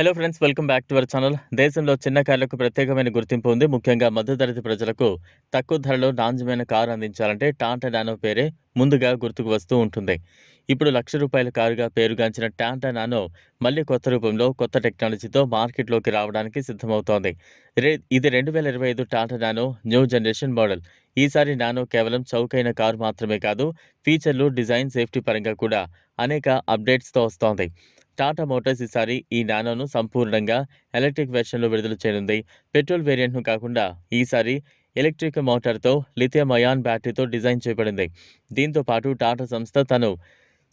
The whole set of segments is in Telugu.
Hello friends welcome back to our channel దేశంలో చిన్న కార్లకు ప్రత్యేకమైన గుర్తింపు ఉంది. ముఖ్యంగా మధ్యతరగతి ప్రజలకు తక్కువ ధరలో నాణ్యమైన కారు అందించాలంటే టాటా నానో పేరే ముందుగా గుర్తుకు వస్తూ ఉంటుంది. ఇప్పుడు లక్ష రూపాయల కారుగా పేరుగాంచిన టాటా నానో మళ్ళీ కొత్త రూపంలో కొత్త టెక్నాలజీతో మార్కెట్లోకి రావడానికి సిద్ధమవుతోంది. రే- ఇది రెండు వేల ఇరవై ఐదు Tata Nano new generation model. ఈసారి నానో కేవలం చౌకైన కారు మాత్రమే కాదు ఫీచర్లు డిజైన్ సేఫ్టీ పరంగా కూడా అనేక అప్డేట్స్తో వస్తోంది. టాటా మోటార్స్ ఈసారి ఈ నానోను సంపూర్ణంగా ఎలక్ట్రిక్ వెర్షన్లో విడుదల చేయనుంది. పెట్రోల్ వేరియంట్ను కాకుండా ఈసారి ఎలక్ట్రిక్ మోటార్తో లిథియం అయాన్ బ్యాటరీతో డిజైన్ చేయబడింది. దీంతో పాటు టాటా సంస్థ తను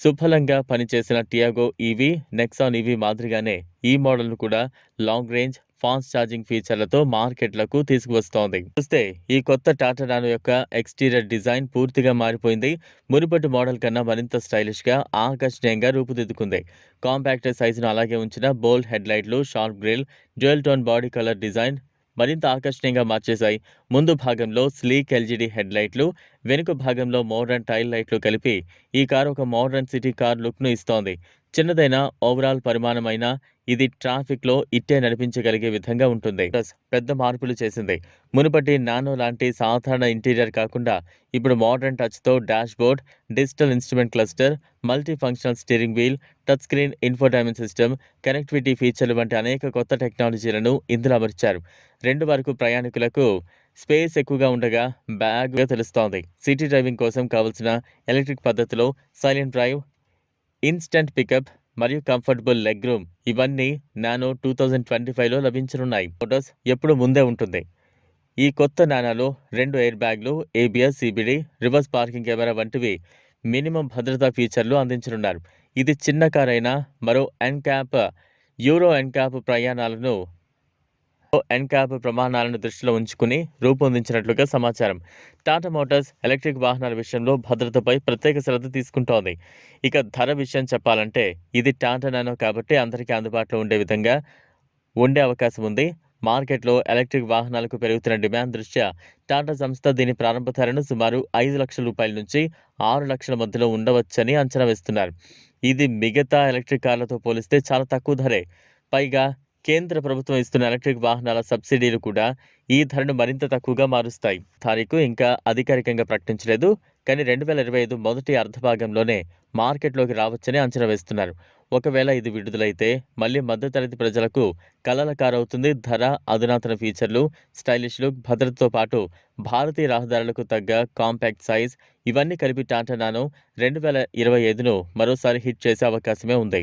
సుఫలంగా పనిచేసిన టియాగో ఈవీ నెక్సాన్ ఈవీ మాదిరిగానే ఈ మోడల్ను కూడా లాంగ్ రేంజ్ ఫాస్ట్ ఛార్జింగ్ ఫీచర్లతో మార్కెట్లకు తీసుకువస్తోంది. చూస్తే ఈ కొత్త టాటా నానో యొక్క ఎక్స్టీరియర్ డిజైన్ పూర్తిగా మారిపోయింది. మునుపటి మోడల్ కన్నా మరింత స్టైలిష్గా ఆకర్షణీయంగా రూపుదిద్దుకుంది. కాంపాక్ట్ సైజును అలాగే ఉంచిన bold హెడ్లైట్లు sharp grille jewel tone body colour design మరింత ఆకర్షణీయంగా మార్చేశాయి. ముందు భాగంలో స్లీక్ ఎల్జీడీ హెడ్లైట్లు వెనుక భాగంలో మోడర్న్ టైల్ లైట్లు కలిపి ఈ కారు ఒక మోడర్న్ సిటీ కార్ లుక్ను ఇస్తోంది. చిన్నదైన ఓవరాల్ పరిమాణమైన ఇది ట్రాఫిక్లో ఇట్టే నడిపించగలిగే విధంగా ఉంటుంది. ప్లస్ పెద్ద మార్పులు చేసింది. మునుపటి నానో లాంటి సాధారణ ఇంటీరియర్ కాకుండా ఇప్పుడు modern టచ్తో dashboard digital instrument cluster multi functional steering wheel touch screen infotainment system connectivity ఫీచర్లు వంటి అనేక కొత్త టెక్నాలజీలను ఇందులో అమర్చారు. రెండు వరకు ప్రయాణికులకు స్పేస్ ఎక్కువగా ఉండగా బ్యాగ్గా తెలుస్తోంది. సిటీ డ్రైవింగ్ కోసం కావలసిన ఎలక్ట్రిక్ పద్ధతిలో సైలెంట్ డ్రైవ్ ఇన్స్టంట్ పికప్ మరియు కంఫర్టబుల్ లెగ్ రూమ్ ఇవన్నీ నానో టూ థౌజండ్ ట్వంటీ ఫైవ్లో లభించనున్నాయి. ఫోటోస్ ఎప్పుడు ముందే ఉంటుంది. ఈ కొత్త నానాలో రెండు ఎయిర్ బ్యాగ్లు ABS CBD reverse parking camera వంటివి మినిమం భద్రతా ఫీచర్లు అందించనున్నారు. ఇది చిన్న కార్ అయినా మరో ఎన్క్యాప్ యూరో ఎన్క్యాప్ ప్రయాణాలను ఎన్క్యాప్ ప్రమాణాలను దృష్టిలో ఉంచుకుని రూపొందించినట్లుగా సమాచారం. టాటా మోటార్స్ ఎలక్ట్రిక్ వాహనాల విషయంలో భద్రతపై ప్రత్యేక శ్రద్ధ తీసుకుంటోంది. ఇక ధర విషయం చెప్పాలంటే ఇది టాటా నానో కాబట్టి అందరికీ అందుబాటులో ఉండే విధంగా ఉండే అవకాశం ఉంది. మార్కెట్లో ఎలక్ట్రిక్ వాహనాలకు పెరుగుతున్న డిమాండ్ దృష్ట్యా టాటా సంస్థ దీని ప్రారంభ ధరను సుమారు ఐదు లక్షల రూపాయల నుంచి ఆరు లక్షల మధ్యలో ఉండవచ్చని అంచనా వేస్తున్నారు. ఇది మిగతా ఎలక్ట్రిక్ కార్లతో పోలిస్తే చాలా తక్కువ ధరే. పైగా కేంద్ర ప్రభుత్వం ఇస్తున్న ఎలక్ట్రిక్ వాహనాల సబ్సిడీలు కూడా ఈ ధరను మరింత తక్కువగా మారుస్తాయి. తారీఖు ఇంకా అధికారికంగా ప్రకటించలేదు. కానీ రెండు వేల ఇరవై ఐదు మొదటి అర్ధభాగంలోనే మార్కెట్లోకి రావచ్చని అంచనా వేస్తున్నారు. ఒకవేళ ఇది విడుదలైతే మళ్ళీ మధ్యతరగతి ప్రజలకు కలల కారవుతుంది ధర అధునాతన ఫీచర్లు స్టైలిష్ లుక్ భద్రతతో పాటు భారతీయ రహదారులకు తగ్గ కాంపాక్ట్ సైజ్ ఇవన్నీ కలిపి టాటా నానో రెండు వేల ఇరవై ఐదును మరోసారి హిట్ చేసే అవకాశమే ఉంది.